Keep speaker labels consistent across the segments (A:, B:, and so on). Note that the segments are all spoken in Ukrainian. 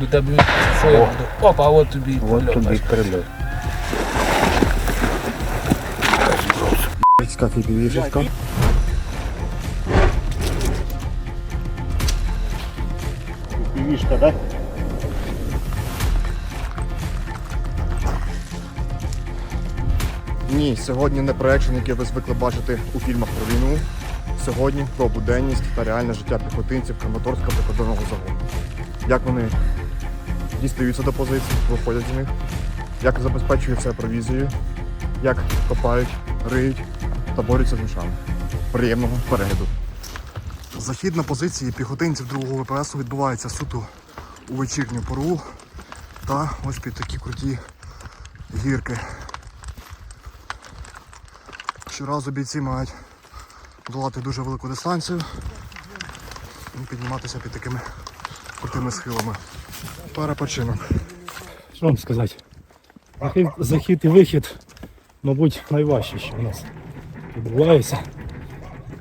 A: до тебе своє буде. Опа, от тобі.
B: От
A: прильот,
B: тобі прильот. Скафі підвішечка.
C: Півішка, так?
D: Ні, сьогодні не про екшен, який ви звикли бачити у фільмах про війну. Сьогодні про буденність та реальне життя піхотинців Краматорського прикордонного загону. Як вони дістаються до позицій, виходять з них, як забезпечуються провізією, як копають, риють та борються з мішами. Приємного перегляду. Захід на позиції піхотинців другого ВПС відбувається суто у вечірню пору та ось під такі круті гірки. Щоразу бійці мають долати дуже велику дистанцію і підніматися під такими крутими схилами. Перепочинок.
C: Що вам сказати? Захід, захід і вихід, мабуть, найважче, що в нас відбувається.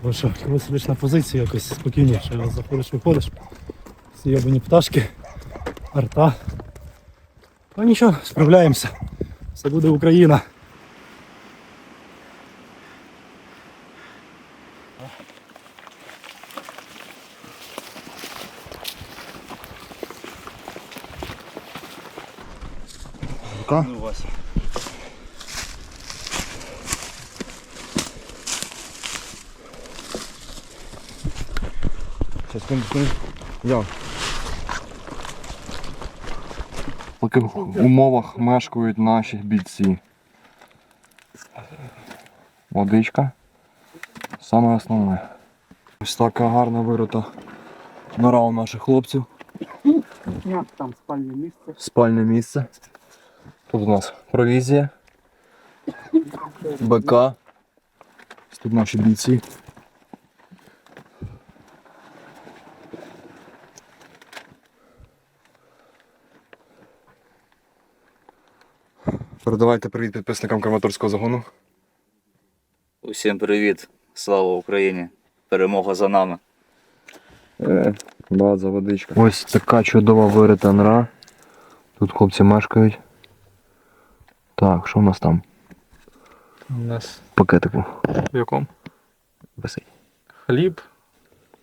C: Бо що, коли сидиш на позиції якось спокійніше, заходиш, виходиш, всі ябані пташки, арта. Ну нічого, справляємося. Все буде Україна.
D: Рука. Сейчас, секунду, секунду. Я. В яких умовах мешкають наші бійці? Водичка. Саме основне. Ось така гарна вирота нора у наших хлопців.
A: Там спальне місце.
D: Спальне місце. Тут у нас провізія. БК. Тут наші бійці. Передавайте привіт підписникам Краматорського загону.
E: Усім привіт! Слава Україні! Перемога за нами!
D: Е, база, водичка. Ось така чудова вирита нора. Тут хлопці мешкають. Так, що в нас там?
F: У нас
D: Пакетику.
F: в якому?
D: Висить.
F: Хліб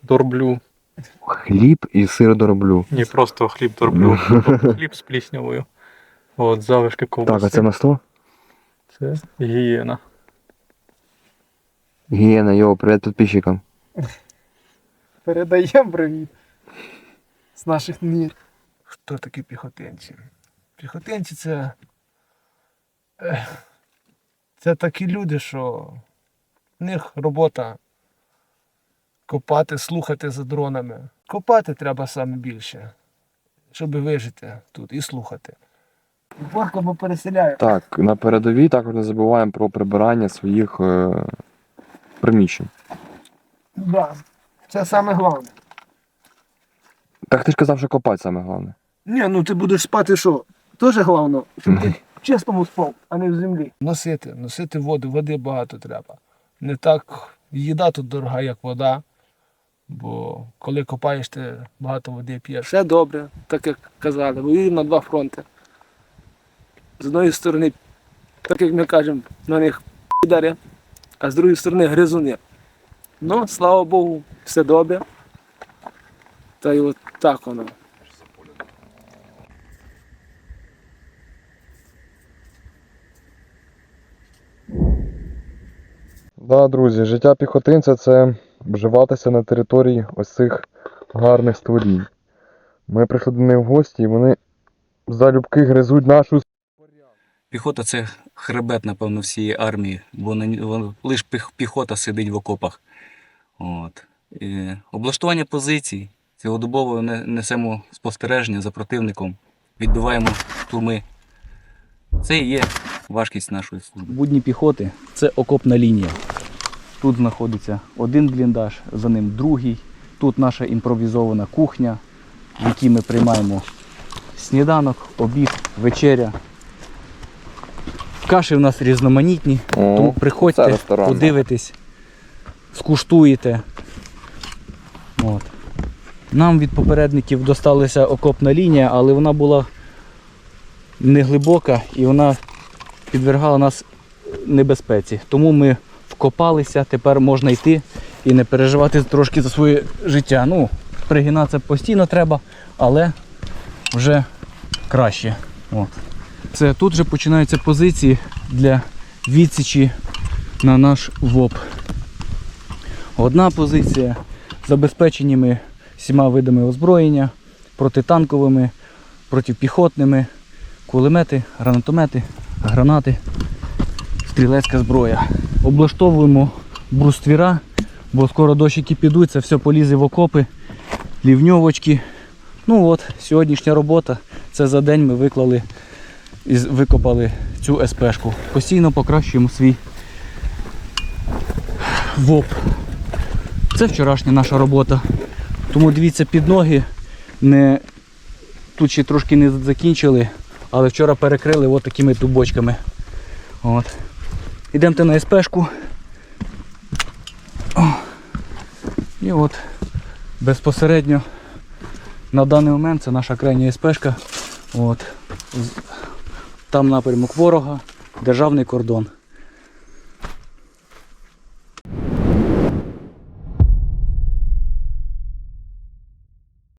F: дорблю.
D: Хліб і сир дороблю.
F: Ні, просто хліб дорблю. Хліб з пліснявою. От, залишки ковбаси.
D: Так, а це на 100?
F: Це гієна.
D: Гієна, йоу, привіт підписчикам.
A: Передаємо привіт. З наших мір. Хто такі піхотинці? Піхотинці це. Це такі люди, що в них робота копати, слухати за дронами. Копати треба саме більше, щоб вижити тут і слухати. Борка бо переселяє.
D: Так, на передовій також не забуваємо про прибирання своїх е, приміщень.
A: Да. Це саме головне.
D: Так ти ж казав, що копати саме головне.
A: Ні, ну ти будеш спати що? Теж головне, щоб ти в чистому спав, а не в землі. Носити, носити воду, води багато треба. Не так їда тут дорога, як вода. Бо коли копаєш, ти багато води п'єш. Все добре, так як казали, воюємо на два фронти. З одної сторони, так як ми кажемо, на них удари, а з другої сторони гризуни. Ну, слава Богу, все добре. Та й от так воно.
D: Да, друзі, життя піхотинця це вживатися на території ось цих гарних створінь. Ми прийшли до них в гості і вони залюбки гризуть нашу
E: Піхота це хребет, напевно, всієї армії, бо на, вон- лиш піх- піхота сидить в окопах. От. І облаштування позицій. Цілодобово не- несемо спостереження за противником, відбиваємо штурми. Це і є важкість нашої служби. Будні піхоти це окопна лінія. Тут знаходиться один бліндаж, за ним другий. Тут наша імпровізована кухня, в якій ми приймаємо сніданок, обід, вечеря. Каші в нас різноманітні, тому приходьте, подивитесь, скуштуєте. От. Нам від попередників досталася окопна лінія, але вона була не глибока і вона підвергала нас небезпеці. Тому ми вкопалися, тепер можна йти і не переживати трошки за своє життя. Ну, пригинатися постійно треба, але вже краще. От. Це тут же починаються позиції для відсічі на наш ВОП. Одна позиція забезпечені ми всіма видами озброєння, протитанковими, протипіхотними, кулемети, гранатомети, гранати, стрілецька зброя. Облаштовуємо бруствіра, бо скоро дощики підуть, це все полізе в окопи, лівньовочки. Ну от, сьогоднішня робота. Це за день ми виклали і викопали цю СПшку. Постійно покращуємо свій ВОП. Це вчорашня наша робота. Тому дивіться під ноги. Не... Тут ще трошки не закінчили, але вчора перекрили от такими тубочками. От. Ідемте на СПшку. І от безпосередньо на даний момент це наша крайня СПшка. От. Там напрямок ворога, державний кордон.